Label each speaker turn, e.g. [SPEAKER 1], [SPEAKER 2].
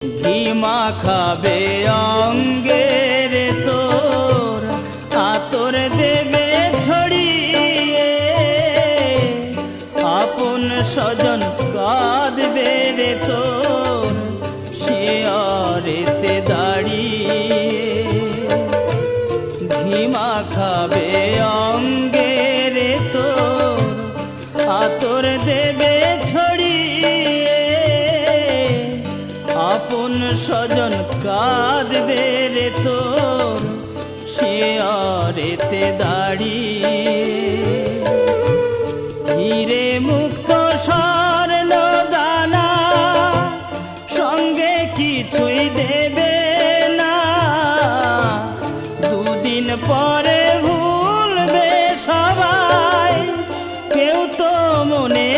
[SPEAKER 1] ঘি মাখাবে অঙ্গের তোর, আতর দেবে ছড়িয়ে। আপন স্বজন কাঁদবে রে তোর শিয়রেতে দাঁড়িয়ে। ঘি মাখাবে অঙ্গের তোর, আতর দেবে স্বজন কাঁদবে রে তোর? সে অরেতে দাঁড়িয়ে। হিরে মুক্ত স্বর্ণ দানা সঙ্গে কিছুই দেবে না। দুদিন পরে ভুলবে সবাই, কেউ তো মনে